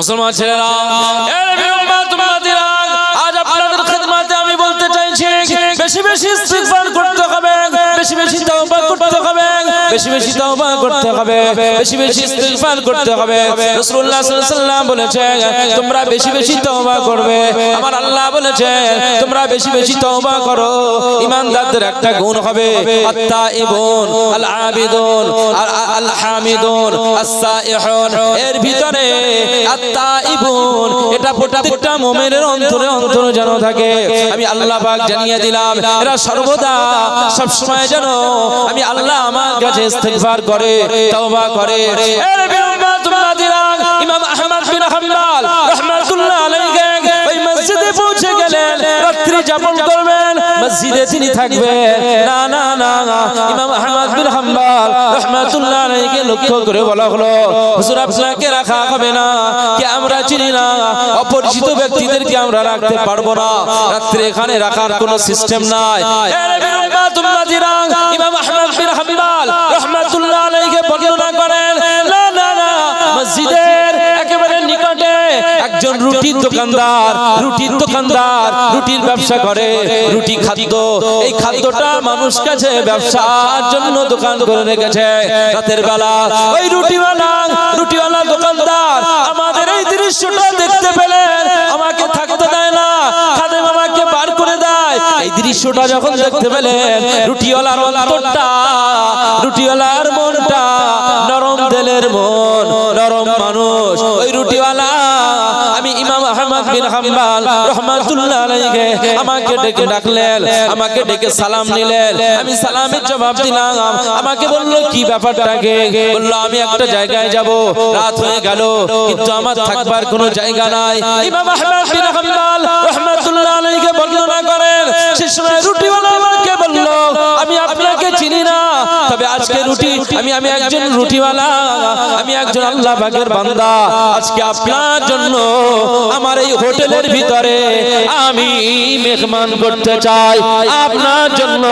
মুসলমান ছেলেরা আজ আপনাদের খিদমতে আমি বলতে চাইছি, বেশি বেশি ইস্তিগফার করতে হবে, বেশি বেশি তওবা করতে হবে, বেশি বেশি তওবা করতে হবে, বেশি বেশি ইস্তিগফার করতে হবে। রাসূলুল্লাহ সাল্লাল্লাহু আলাইহি সাল্লাম বলেছে, তোমরা বেশি বেশি তওবা করবে। আমার আল্লাহ বলেছে, তোমরা বেশি বেশি তওবা করো। ঈমানদারদের একটা গুণ হবে আল আবিদুন আল হামিদুন আস-সাইহুন। এর ভিতরে আত্তাইবুন এটা প্রত্যেকটা মুমিনের অন্তরে অন্তরে যেন থাকে। আমি আল্লাহ পাক জানিয়ে দিলাম এরা সর্বদা সব সময় যেন আমি আল্লাহ আমার কাছে ইস্তিগফার করে তওবা করে। এর বিরম্বা তোমরা দিলাম ইমাম আহমদ বিন হাম্বল রাহমাতুল্লাহ আলাইহি ওই মসজিদে পৌঁছে গেলেন রাত্রি যাপন করবেন। মসজিদে তিনি থাকবেন না না না না। ইমাম আহমদ বিন হাম্বল রাহমাতুল্লাহ আলাইহিকে লক্ষ্য করে বলা হলো হুজুর আপনাকে রাখা হবে না কি আমরা চিনি না অপরিচিত ব্যক্তিদেরকে আমরা রাখতে পারব না রাত্রে এখানে রাখার কোনো সিস্টেম নাই ইমাম আহমদ বিন হাম্বল একজন রুটির দোকানদার রুটির দোকানদার রুটির ব্যবসা করে রুটি খাদ্য এই খাদ্যটা মানুষ কাছে ব্যবসার জন্য দোকান করে রেখেছে। রাতের বেলা ওই রুটিওয়ালা রুটিওয়ালা দোকানদার আমাদের এই দৃশ্যটা দেখতে পেলেন। আমাকে থাকতে দেয় না খাদেম আমাকে বার করে দেয়। এই দৃশ্যটা যখন দেখতে পেলেন রুটিওয়ালার অন্তরটা রুটিওয়ালার মনটা নরম দিলের মন নরম মানুষ ওই রুটিওয়ালা হাম্বাল রহমাতুল্লাহ আলাইহি, আমাকে ডেকে ডাকলেন, আমাকে ডেকে সালাম নিলেন। আমি সালামের জবাব দিলাম, আমাকে বলল, কি ব্যাপারটাকে বলল, আমি একটা জায়গায় যাব, রাত হয়ে গেল, কিন্তু আমার থাকবার কোনো জায়গা নাই। ইমাম আহমদ বিন হাম্বাল রহমাতুল্লাহ আলাইহি বর্ণনা করেন, সে সময় রুটিওয়ালা আমাকে বলল, আমি আপনাকে চিনি না, তবে আজকে রুটি, আমি আমি একজন রুটিওয়ালা, আমি একজন আল্লাহ পাকের বান্দা। আজকে আপনার জন্য আমার এই হোটেলের ভিতরে আমি মেহমান করতে চাই। আপনার জন্য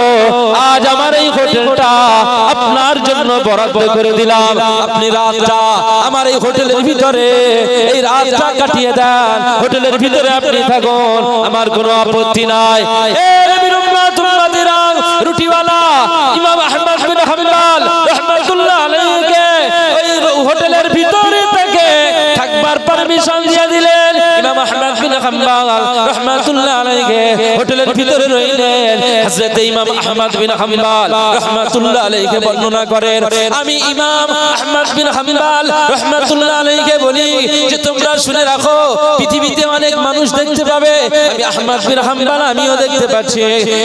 আজ আমার এই হোটেলটা আপনার জন্য বরাদ্দ করে দিলাম। আপনি রাতটা আমার এই হোটেলের ভিতরে, এই রাতটা কাটিয়ে দেন। হোটেলের ভিতরে আপনি থাকুন, আমার কোনো আপত্তি নাই। মানুষ দেখতে আমিও দেখতে পাচ্ছি।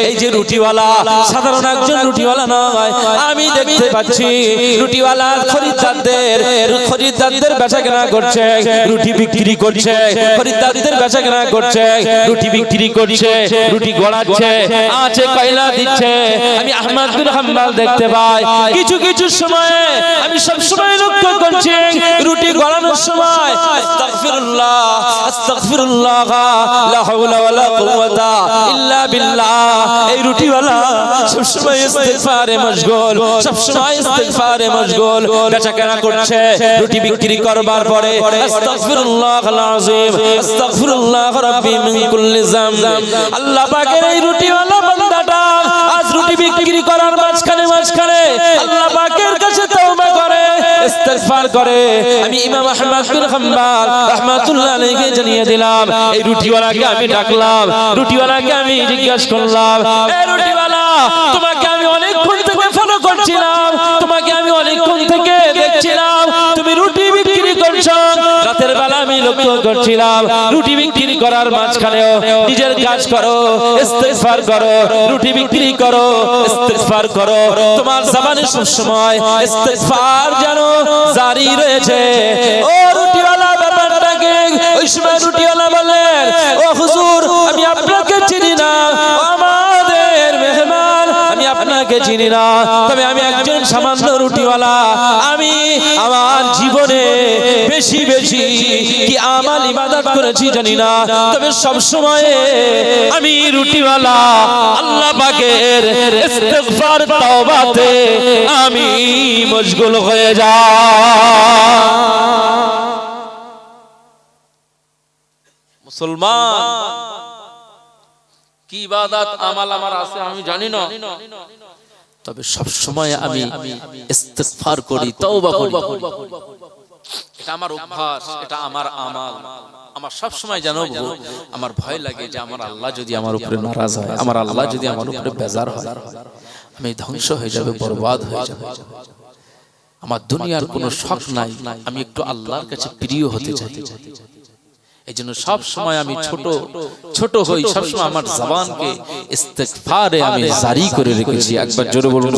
এই যে রুটিওয়ালা, সাধারণ একজন রুটিওয়ালা নয়, আমি দেখতে পাচ্ছি। রুটিওয়ালা খরিদ্দারদের খরিদ্দারদের বেচা কেনা করছে, রুটি বিক্রি করছে, খরিদ্দারদের বেচা কেনা করছে, রুটি বিক্রি করছে, রুটি গড়াচ্ছে, আছে কয়লা দিচ্ছে। আমি আহমদ বিন হাম্বল দেখতে পাই। কিছু কিছু সময়ে আমি সব সময় লক্ষ্য করছি আস্তাগফিরুল্লাহ, লা হাওলা ওয়ালা কুওয়াতা ইল্লা বিল্লাহ। এই রুটিওয়ালা সব সময় ইস্তিগফারে মশগুল সব সময় ইস্তিগফারে মশগুল। বেচা কেনা করছে, রুটি বিক্রি করবার পরে আস্তাগফিরুল্লাহ আযীম আস্তাগফিরুল্লাহ রাব্বি মিন কুল্লি যামব। আল্লাহ পাকের এই রুটিওয়ালা বান্দাটা আজ রুটি বিক্রি করার মাঝখানে মাঝখানে আল্লাহ পাকের কাছে ইস্তিগফার করে। আমি ইমাম আহমদ বিন হাম্বল রাহমাতুল্লাহ আলাইহি জানিয়ে দিলাম, এই রুটিওয়ালাকে আমি ডাকলাম, রুটিওয়ালাকে আমি জিজ্ঞাসা করলাম এই রুটিওয়ালা, তোমাকে আমি অনেকক্ষণ থেকে ফলো করছিলাম লক্ষ্য করছিলাম। রুটি বিক্রি করার মাঝখানেও নিজের কাজ করো, ইস্তেগফার করো, রুটি বিক্রি করো, ইস্তেগফার করো। তোমার জবানে সব সময় ইস্তেগফার যেন জারি রয়েছে। ও রুটিওয়ালা ব্যাপারটাকে ওই সময় রুটিওয়ালা বললেন ও হুজুর, আমি আপনাকে চিনি না। আমি চিনি না, তবে আমি একজন সামান্য রুটিওয়ালা। আমি আমার জীবনে বেশি বেশি কি আমাল ইবাদত করেছি জানি না, তবে সব সময় আমি রুটিওয়ালা, আল্লাহ পাকের ইস্তিগফার, তওবাতে আমি মশগুল হয়ে যা। মুসলমান, কি ইবাদত আমাল আমার আছে আমি জানি না। তবে সব সময় আমি ইস্তিগফার করি তওবা করি। এটা আমার অভ্যাস এটা আমার আমাল। আমার সব সময় জানব আমার ভয় লাগে যে আমার আল্লাহ যদি আমার উপরে নারাজ হয় আমার আল্লাহ যদি আমার উপরে বেজার হয় আমি ধ্বংস হয়ে যাবে বরবাদ হয়ে যাবে। আমার দুনিয়ার কোনো শখ নাই আমি একটু আল্লাহর কাছে প্রিয় হতে চাই। এই জন্য সব সময় আমি ছোট ছোট হই সব সময় আমার জবানকে ইস্তেগফারে আমি জারি করে রেখেছি একবার জোরে বলুন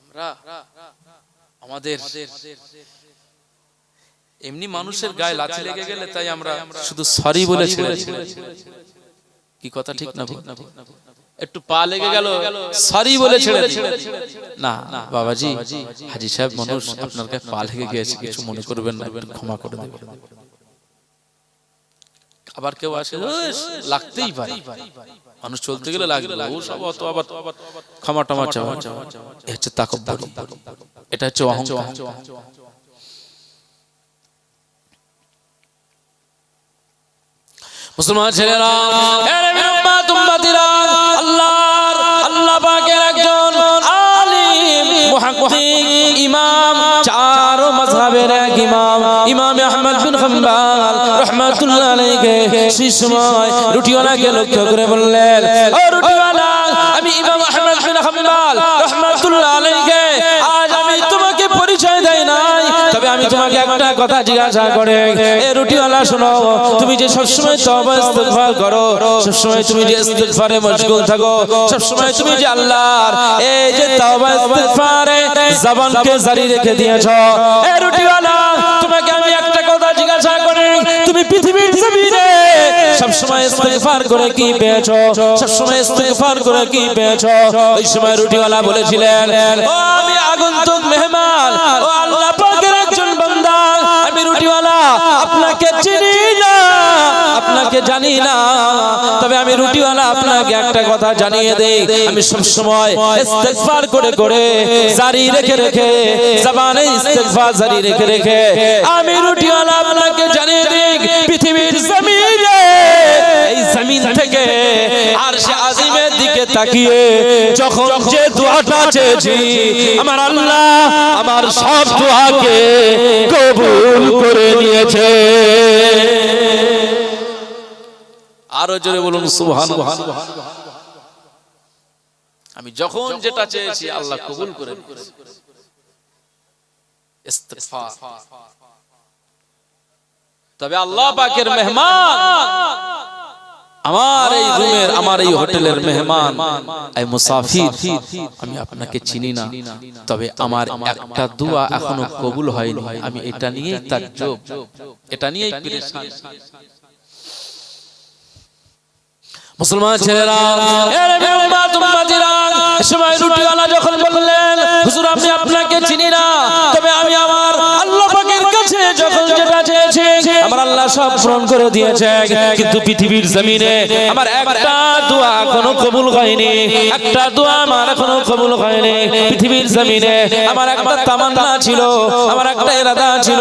আমরা আমাদের এমনি মানুষের গায়ে লাথি লেগে গেলে তাই আমরা শুধু সরি বলে ছেড়ে। কি কথা ঠিক না ভুল? একটু পা লেগে গেল সরি বলে ছেড়ে। না বাবাজি হাজি সাহেব মানুষ আপনার গায়ে পা লেগে গিয়েছে কিছু মনে করবেন না একটু ক্ষমা করে দেবেন। আবার কেউ আসে? লাগতেই পারে। মানুষ চলতে গেলে লাগবে। ও সব অত আবার ক্ষমা টমা চাওয়া। এ হচ্ছে তাকব্বুরি। এটা হচ্ছে অহংকার। মুসলমান ছেলেরা পাকের একজন আলিম মুহাক্কিক ইমাম, চার মাযহাবের এক ইমাম ইমাম আহমদ বিন হাম্বল রাহমাতুল্লাহ আলাইহি সময় রুটিওয়ালাকে লক্ষ্য করে বললেন, ও রুটিওয়ালা তোমাকে একটা কথা জিজ্ঞাসা করে। এ শোনো, তুমি যে সবসময় তওবা, ইস্তিগফার করো, সবসময় তুমি যে ইস্তিগফারে মশগুল থাকো, সবসময় তুমি যে আল্লাহর এই যে তওবা, ইস্তিগফারে জবানকে জারি রেখে দিয়েছ। এ তোমাকে আমি একটা কথা জিজ্ঞাসা করি, তুমি পৃথিবীর জমিনে সবসময় ইস্তিগফার করে কি পেয়েছ? সবসময় ইস্তিগফার করে কি পেয়েছ? ওই সময় রুটিওয়ালা বলেছিলেন, ও আমি আগন্তুক মেহমান, ও আল্লাহ পাকের রুটিওয়ালা আপনাকে চিনি না। আপনাকে জানি না। তবে আমি রুটিওয়ালা আপনাকে একটা কথা জানিয়ে দেই। আমি সব সময় ইস্তেগফার করে করে জারি রেখে রেখে জবানে ইস্তেগফার জারি রেখে রেখে আমি রুটিওয়ালা আপনাকে জানিয়ে দিই পৃথিবীর জমিনে এই জমিন থেকে আর সে আজিমের দিকে তাকিয়ে যখন যে দোয়াটা চেয়েছি আমার আল্লাহ আমার সব দোয়াকে কবুল করে নিয়েছে। আরও জোরে বলুন সুহান আমি যখন যেটা চেয়েছি আল্লাহ কবুল করে তবে আল্লাহ পাকের মেহমান আমার এই রুমের আমার এই হোটেলের মেহমান এই মুসাফির আমি আপনাকে চিনি না। তবে আমার একটা দোয়া এখনও কবুল হয়নি। আমি এটা নিয়েই তাজ্জব এটা নিয়েই পেরেশান। মুসলমান ছেলেরা সময় রুটিওয়ালা যখন বললেন হুজুর আমি আপনাকে চিনি না। তবে আমি আমার আল্লাহ পাকের কাছে যখন যেটা চেয়েছি আমার আল্লাহ সব পূরণ করে দিয়েছে, কিন্তু পৃথিবীর জমিনে আমার একটা দোয়া এখনও কবুল হয়নি, একটা দোয়া আমার এখনও কবুল হয়নি। পৃথিবীর জমিনে আমার একটা তামান্না ছিল, আমার একটা ইরাদা ছিল,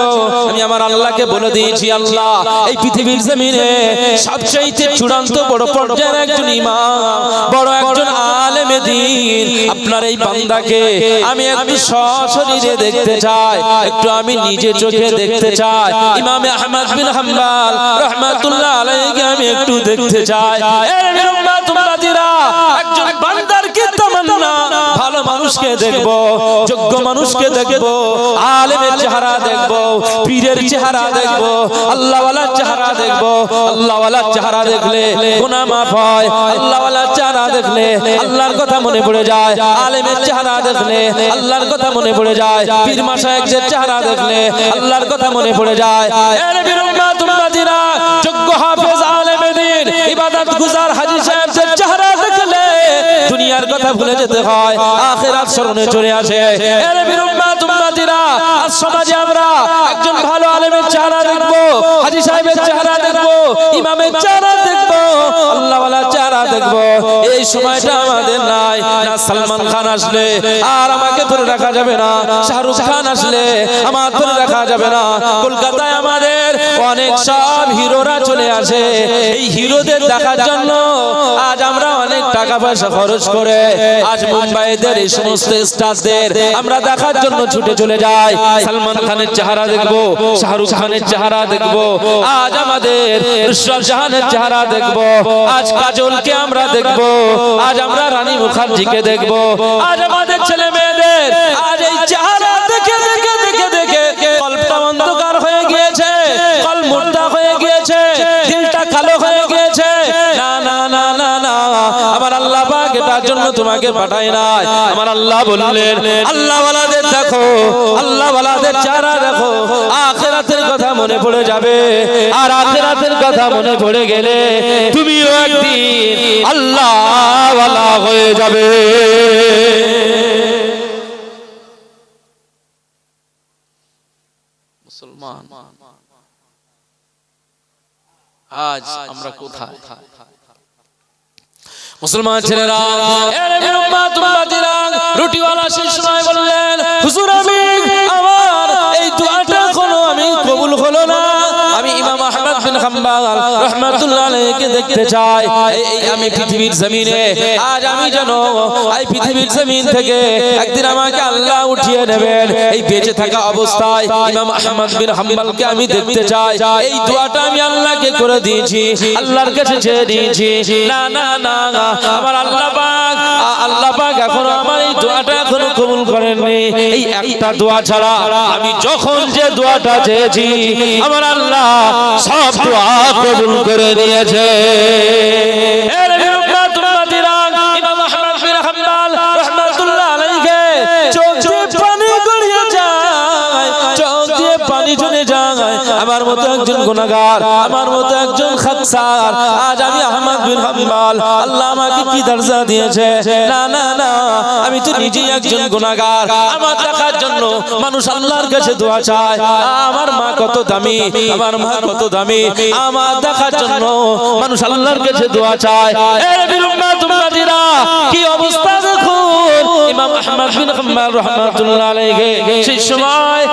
আমি আমার আল্লাহকে বলে দিয়েছি, আল্লাহ, এই পৃথিবীর জমিনে সবচাইতে চূড়ান্ত বড় পর্যায়ের একজন ইমাম, বড় একজন আলেমে দিন আপনার এই বান্দাকে আমি একটু সশরীরে দেখতে চাই। একটু আমি নিজে চোখে দেখতে চাই। ইমামে আহমদ বিন হাম্বল রহমাতুল্লাহ আলাইহি আমি একটু দেখতে চাই। মানুষকে দেখব, যোগ্য মানুষকে দেখব, আলেমের চেহারা দেখব, পীরের চেহারা দেখব, আল্লাহওয়ালার চেহারা দেখব, আল্লাহওয়ালার চেহারা দেখলে গুনাহ মাফ হয়, আল্লাহওয়ালার চেহারা দেখলে আল্লাহর কথা মনে পড়ে যায়, আলেমের চেহারা দেখলে আল্লাহর কথা মনে পড়ে যায়, পীর মাশায়েখদের চেহারা দেখলে আল্লাহর কথা মনে পড়ে যায়। এর বিরুম্মা তুম্মাতিরা যোগ্য হাফেজ আলেমে দিন, ইবাদত গুজার হাজী দুনিয়ার কথা ভুলে যেতে হয় আখেরাত স্মরণে চলে আসে। এর বিরুদ্ধে উম্মাত উম্মাতিরা আজ সমাজে আমরা একজন ভালো আলেমের চেহারা দেখব সাহেবের চেহারা দেখব, ইমামের চেহারা দেখব আল্লাহওয়ালা চেহারা দেখব। এই সময়টা আমাদের নাই, না সালমান খান আসলে, আর আমাকে ধরে রাখা যাবে না, শাহরুখ খান আসলে, আমার ধরে রাখা যাবে না। কলকাতায় আমাদের অনেক সব হিরোরা চলে আসে, এই হিরোদের দেখার জন্য আজ আমরা অনেক টাকা পয়সা খরচ করে, আজ মুম্বাইদের এই সমস্ত স্টারদের আমরা দেখার জন্য ছুটে চলে যায়। সালমান খানের চেহারা দেখব, শাহরুখ খানের চেহারা দেখব, আজ আমাদের জাহানের চেহারা দেখব, আজ কাজলকে আমরা দেখব, আজ আমরা রানী মুখার্জিকে দেখব, আজ আমাদের ছেলে মেয়েদের এটার জন্য তোমাকে পাঠায় নাই। আমার আল্লাহ বললেন, আল্লাহ ওয়ালাদের দেখো, আল্লাহ ওয়ালাদের চারা দেখো, আখিরাতের কথা মনে পড়ে যাবে। আর আখিরাতের কথা মনে পড়ে গেলে তুমিও একদিন আল্লাহ ওয়ালা হয়ে যাবে। মুসলমান, আজ আমরা কোথায়? মুসলমান ছেলেরা রুটিওয়ালা সেই সময় বললেন হুজুর আমি আমার রাহমাতুল্লাহ দেখতে চাই। এই- আমি পৃথিবীর জমিনে আজ আমি যেন এই পৃথিবীর জমিন থেকে একদিন আমাকে আল্লাহ উঠিয়ে নেবেন। এই বেঁচে থাকা অবস্থায় ইমাম আহমদ বিন হাম্বালকে আমি দেখতে চাই। এই দোয়াটা আমি আল্লাহকে করে দিয়েছি আল্লাহর কাছে চেয়ে দিয়েছি না না না আমার আল্লাহ পাক আল্লাহ পাক এখনও আমার দোয়াটা এখনও কবুল করেননি। এই একটা দোয়া ছাড়া আমি যখন যে দোয়াটা চেয়েছি, আমার আল্লাহ সব দোয়া কবুল করে নিয়েছে আমার মতো একজন গুনাহগার আমার মতো একজন খাতসার আজ আমি আহমদ বিন হাম্বল আল্লাহ আমাকে কি দরজা দিয়েছে? না না না আমি তো নিজেই একজন গুনাহগার আমার দেখার জন্য মানুষ আল্লাহর কাছে দোয়া চায়। আমার মা কত দামি আমার মা কত দামি। আমার দেখার জন্য মানুষ আল্লাহর কাছে দোয়া চায়। এর বিরুম্মা তোমরা কি অবস্থা ইমাম আহমদ বিন আলাইহি সেই সময়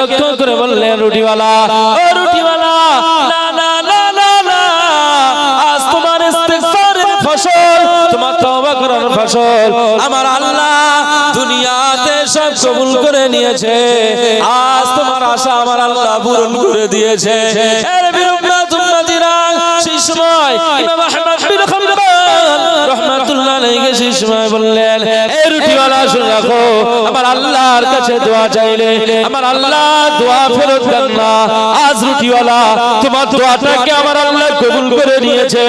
লক্ষ্য করে বললেন, রুটিওয়ালা, ও রুটিওয়ালা, না না না না না, আজ তোমার ইস্তিগফারের ফসল, তোমার তওবা করার ফসল, আমার আল্লাহ দুনিয়াতে সব কবুল করে নিয়েছে, আজ তোমার আশা আমার আল্লাহ পূরণ করে দিয়েছে। এর বিরুদ্ধে সময় বললেন, এই রুটিওয়ালা, শুনে রাখো, আমার আল্লাহর কাছে দোয়া চাইলে, আমার আল্লাহ দোয়া ফেরত দেন না। আজ রুটিওয়ালা, তোমার দোয়াটাকে আমার আল্লাহ কবুল করে নিয়েছে।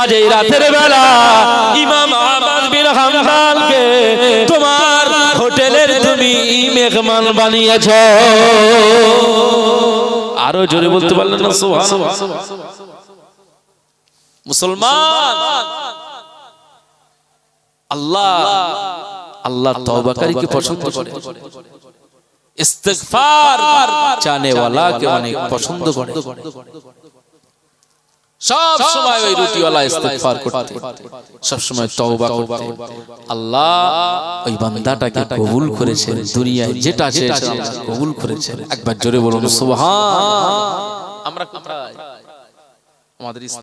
আজ এই রাতের বেলা ইমাম বিন তোমার হোটেলের তুমি মেহমান বানিয়েছো। আরও জোরে বলতে পারলেন না? সুবহানাল্লাহ। মুসলমান আল্লাহ আল্লাহ তওবাকারীকে পছন্দ করে। ইস্তিগফার অনেক পছন্দ করে। সব সময় ওই রুটিওয়ালা ইস্তিগফার করতে। সব সময় তওবা করতে। আল্লাহ ওই বান্দাটাকে কবুল করেছেন দুনিয়ায় যেটা চেয়েছেন কবুল করেছেন। একবার জোরে বলুন সুবহান। আমরা কোথায়? আমাদের